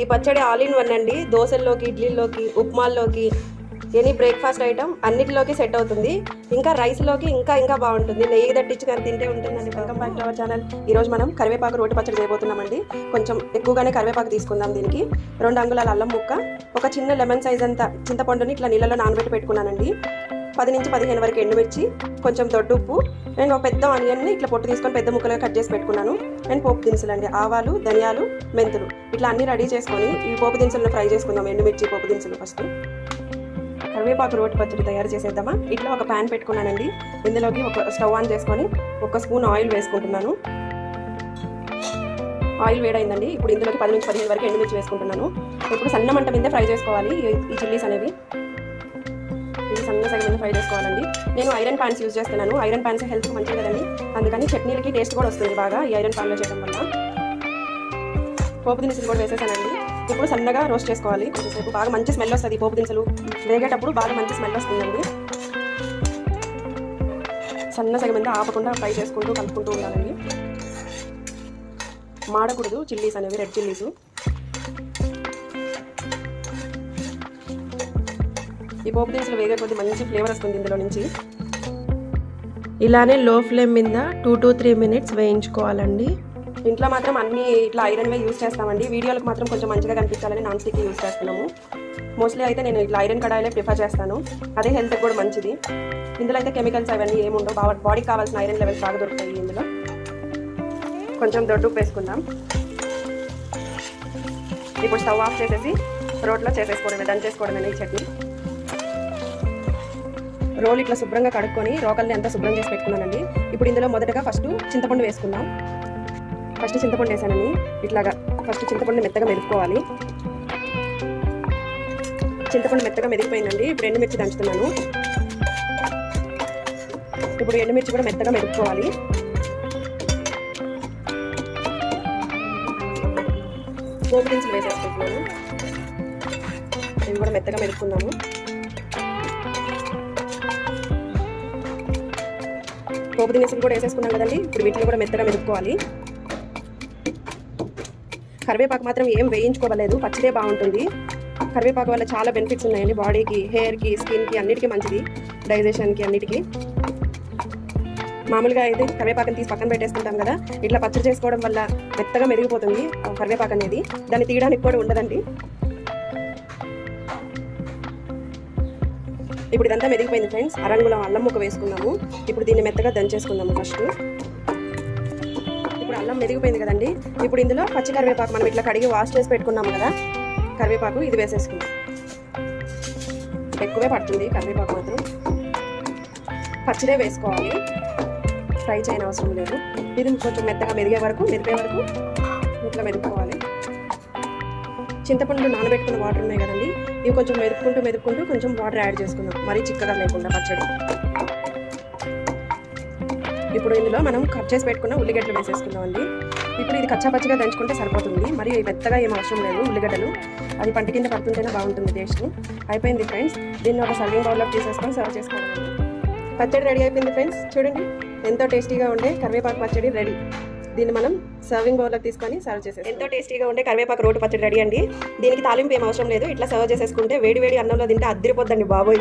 ఈ పచ్చడి all in one అండి. దోశల్లోకి ఇడ్లీలోకి ఉప్మాల్లోకి ఎనీ బ్రేక్ఫాస్ట్ ఐటమ్ అన్నిటిలోకి సెట్ అవుతుంది. ఇంకా రైస్లోకి ఇంకా ఇంకా బాగుంటుంది. నెయ్యి దట్టించి కానీ తింటే ఉంటుందండి. Welcome back to our channel ఈరోజు మనం కరివేపాకు రోటి పచ్చడి చేయబోతున్నామండి. కొంచెం ఎక్కువగానే కరివేపాకు తీసుకుందాం దీనికి. రెండు అంగుళాల అల్లం ముక్క ఒక చిన్న లెమన్ సైజ్ అంత చింతపండుని ఇట్లా నీళ్ళలో నానబెట్టి పెట్టుకున్నానండి. పది నుంచి పదిహేను వరకు ఎండుమిర్చి కొంచెం దొడ్డు ఉప్పు నేను ఒక పెద్ద ఆనియన్ని ఇట్లా పొట్టు తీసుకొని పెద్ద ముక్కలుగా కట్ చేసి పెట్టుకున్నాను. అండ్ పోపు దినుసులు అండి ఆవాలు ధనియాలు మెంతులు. ఇట్లా అన్ని రెడీ చేసుకొని ఈ పోపు దినుసులను ఫ్రై చేసుకుందాం ఎండుమిర్చి పోపు దినుసులు ఫస్ట్. కరివేపాకు రోటి పచ్చడి తయారు చేసేద్దామా? ఇట్లా ఒక ప్యాన్ పెట్టుకున్నానండి. ఇందులోకి ఒక స్టవ్ ఆన్ చేసుకొని ఒక స్పూన్ ఆయిల్ వేసుకుంటున్నాను. ఆయిల్ వేడైందండి. ఇప్పుడు ఇందులోకి పది నుంచి పదిహేను వరకు ఎండుమిర్చి వేసుకుంటున్నాను. ఇప్పుడు సన్న మంట మీద ఫ్రై చేసుకోవాలి ఈ- చిల్లీస్ అనేవి. సన్న సగం మీద ఫ్రై చేసుకోవాలండి. నేను ఐరన్ ప్యాన్స్ యూజ్ చేస్తున్నాను. ఐరన్ ప్యాన్స్ హెల్త్ మంచిది కదండి. అందుకని చట్నీలకి టేస్ట్ కూడా వస్తుంది బాగా ఈ ఐరన్ ప్యాన్లో చేయడం వల్ల. పోపు దినుసులు కూడా వేసేసానండి. ఇప్పుడు సన్నగా రోస్ట్ చేసుకోవాలి. కొంచెంసేపు బాగా మంచి స్మెల్ వస్తుంది పోపు దినుసులు. వేగేటప్పుడు బాగా మంచి స్మెల్ వస్తుందండి. సన్న సగం మీద ఆపకుండా ఫ్రై చేసుకుంటూ కలుపుకుంటూ ఉండాలండి. మాడకూడదు చిల్లీస్ అనేవి రెడ్ చిల్లీస్. ఈ పోపు దినుసులు వేగే కొద్ది మంచి ఫ్లేవర్ వస్తుంది ఇందులో నుంచి. ఇలానే లో ఫ్లేమ్ మీద టూ టు త్రీ మినిట్స్ వేయించుకోవాలండి. ఇంట్లో మాత్రం అన్ని ఇట్లా ఐరన్ వే యూస్ చేస్తామండి. వీడియోలకు మాత్రం కొంచెం మంచిగా కనిపించాలని నాన్ స్టిక్ యూస్ చేస్తున్నాము. మోస్ట్లీ అయితే నేను ఇట్లా ఐరన్ కడాయిలే ప్రిఫర్ చేస్తాను. అదే హెల్త్కి కూడా మంచిది. ఇందులో అయితే కెమికల్స్ అవన్నీ ఏముండవు బాగా బాడీకి కావాల్సిన ఐరన్ లెవెల్స్ బాగా దొరుకుతాయి ఇందులో. కొంచెం దొడ్డు వేసుకుందాం. ఇప్పుడు స్టవ్ ఆఫ్ చేసేసి రోట్లో చేసేసుకోవడమే దంచేసుకోవడమే చేసుకోవడమే ఈ చట్నీ. రోల్ ఇట్లా శుభ్రంగా కడుక్కొని రోకల్ని అంతా శుభ్రం చేసి పెట్టుకున్నానండి. ఇప్పుడు ఇందులో మొదటగా ఫస్ట్ చింతపండు వేసుకుందాం. ఫస్ట్ చింతపండు వేసానని ఇట్లాగా ఫస్ట్ చింతపండు మెత్తగా మెదుపుకోవాలి. చింతపండు మెత్తగా మెదిగిపోయిందండి ఇప్పుడు ఎండుమిర్చి దంచుతున్నాను. ఇప్పుడు ఎండుమిర్చి కూడా మెత్తగా మెదుపుకోవాలి. పోపు దినుసులు వేసేసుకుంటున్నాను. ఇవి కూడా మెత్తగా మెదుపుకుందాము. పోపు దినుసులు కూడా వేసేసుకున్నాం కదండి. ఇప్పుడు వీటిని కూడా మెత్తగా మెదుపుకోవాలి. కరివేపాకు మాత్రం ఏం వేయించుకోవలేదు. పచ్చిదే బాగుంటుంది. కరివేపాకు వల్ల చాలా బెనిఫిట్స్ ఉన్నాయండి. బాడీకి హెయిర్కి స్కిన్కి అన్నిటికీ మంచిది. డైజెషన్కి అన్నిటికీ. మామూలుగా అయితే కరివేపాకుని తీసి పక్కన పెట్టేస్తుంటాం కదా. ఇట్లా పచ్చడి చేసుకోవడం వల్ల మెత్తగా మెరిగిపోతుంది ఆ కరివేపాకు అనేది. దాన్ని తీయడానికి కూడా ఉండదండి. ఇప్పుడు ఇదంతా మెదిగిపోయింది ఫ్రెండ్స్ అరంగుళం అల్లం ముక్క వేసుకుందాము ఇప్పుడు దీన్ని మెత్తగా దంచేసుకుందాము ఫస్ట్ ఇప్పుడు అల్లం మెదిగిపోయింది కదండి. ఇప్పుడు ఇందులో పచ్చి కరివేపాకు మనం ఇట్లా కడిగి వాష్ చేసి పెట్టుకున్నాము కదా. కరివేపాకు ఇది వేసేసుకుందాం. ఎక్కువే పడుతుంది కరివేపాకు మాత్రం. పచ్చిదే వేసుకోవాలి. ఫ్రై చేయని అవసరం లేదు. ఇది కొంచెం మెత్తగా మెదిగే వరకు మెరిగే వరకు ఇట్లా మెదుపుకోవాలి. చింతపండు నానబెట్టుకున్న వాటర్ ఉన్నాయి కదండి. ఇవి కొంచెం మెదుపుకుంటూ మెదుపుకుంటూ కొంచెం వాటర్ యాడ్ చేసుకుందాం. మరీ చిక్కగా లేకుండా పచ్చడి. ఇప్పుడు ఇందులో మనం కట్ చేసి పెట్టుకున్న ఉల్లిగడ్డలు వేసేసుకుందామండి ఇప్పుడు ఇది కచ్చా పచ్చిగా దంచుకుంటే సరిపోతుంది. మరి మెత్తగా ఏం అవసరం లేదు ఉల్లిగడ్డలు. అది పంట కింద పడుతుంటేనే బాగుంటుంది టేస్ట్. అయిపోయింది ఫ్రెండ్స్. దీన్ని ఒక సర్వింగ్ బౌల్లో తీసేసుకొని సర్వ్ చేసుకోవాలి. పచ్చడి రెడీ అయిపోయింది ఫ్రెండ్స్. చూడండి ఎంతో టేస్టీగా ఉండే కరివేపాకు పచ్చడి రెడీ. దీన్ని మనం సర్వింగ్ బౌల్లోకి తీసుకొని సర్వ్ చేసేసి ఎంతో టేస్టీగా ఉండే కరివేపాకు రోడ్డు పచ్చడి రెడీ అండి. దీనికి తాలింపు ఏం అవసరం లేదు. ఇట్లా సర్వ్ చేసేసుకుంటే వేడి వేడి అన్నంలో తింటే అద్దరిపోద్దండి బాబోయ్.